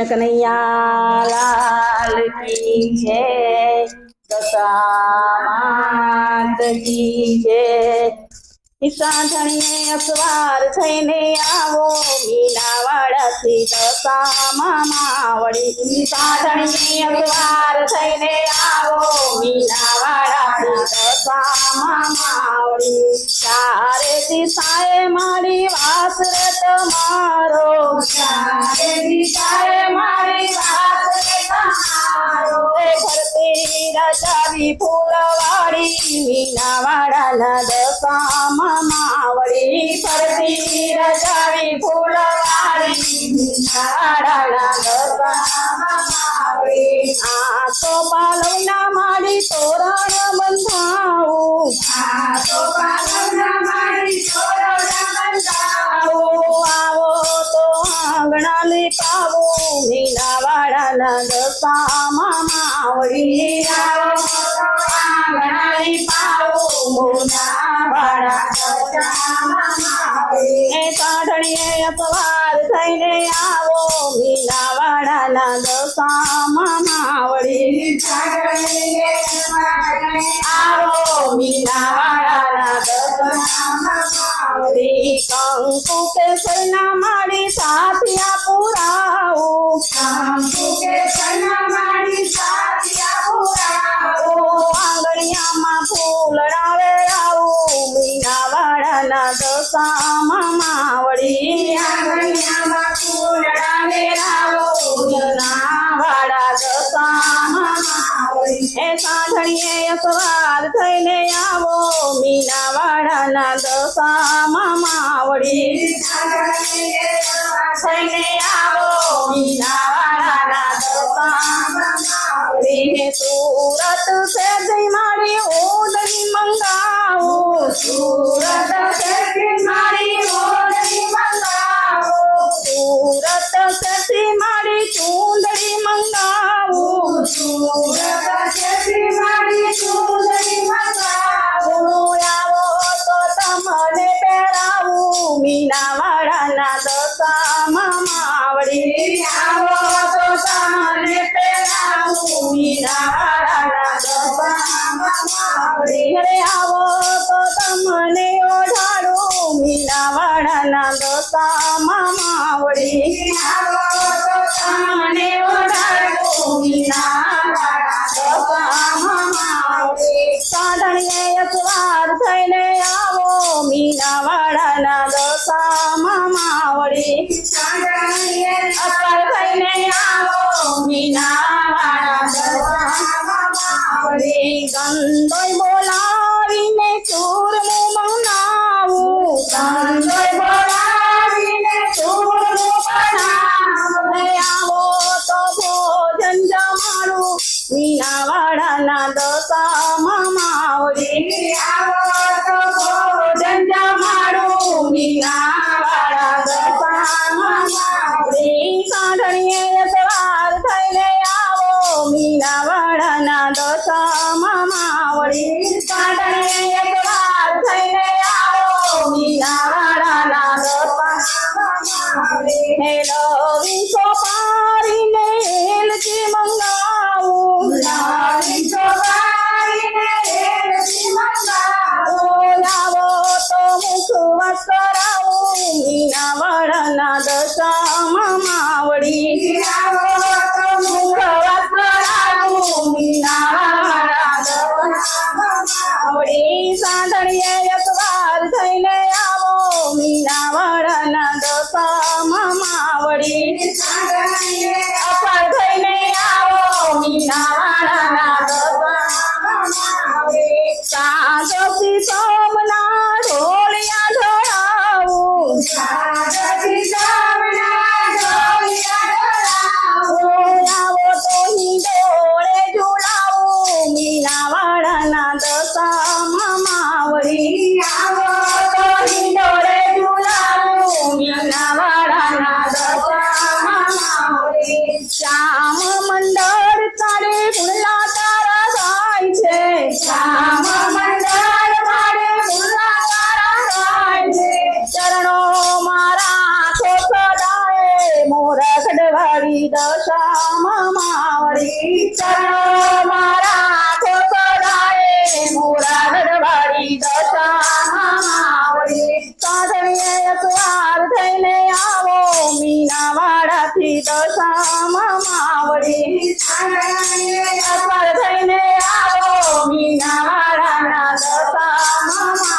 કનૈયા લાલ કી જય દશામાત કી છે? સાધણીએ અસવાર થઈને આવો મીનાવાડાથી દશામાં માવડી સાધણીએ અસવાર થઈને આવો મીનાવાડાથી દશામાં માવડી મારી વાસરે તમારો ચારે દિશાએ મારી વાસ રે તમારો ફરતી રચાવી ફૂલવાડી મીનાવાડાના દશામાં માવડી ફરતી આ તો પાલવના માડી તોરણ મીનાવાડાના દશામાં માવડી માવડી એ કાઢણીએ અપવાર થઈને આવો મીનાવાડાના દશામાં માવડી આવો મીનાવાડાના માવડી કે સૈના મારી સાથિયા પુરાવું. શંકુ કેસરના મીનાવાડાના દશામાં માવડી આવો મીનાવાડાના દશામાં માવડી સુરત છે જઈ મારી ઓદની મંગાવું. સુરત માવડી આવો તો તમને ઓઢાડો. મીનાવાડાના દોસામાં માવડી આવો તો તમને ઓઢાડો. મીનાવાડા દોસામાં માવડી સાધણીએ અસવાર થઈને આવો. મીનાવાડાના દોસામાં માવડી અસવાર થઈને આવો. મીનાવાડા દોસામાં માવડી ગંદોય બોલાવીને Oh. આવો મીનાવાડાના મામા માવડી સાંઢણીએ સવાર થઈને આવો. મીનાવાડાના દશામાં માવડી હેલો વિસો પારીને everybody. શાળાથી દશામાં માવડી અસર થઈને આવો મીના રાણા દશામાં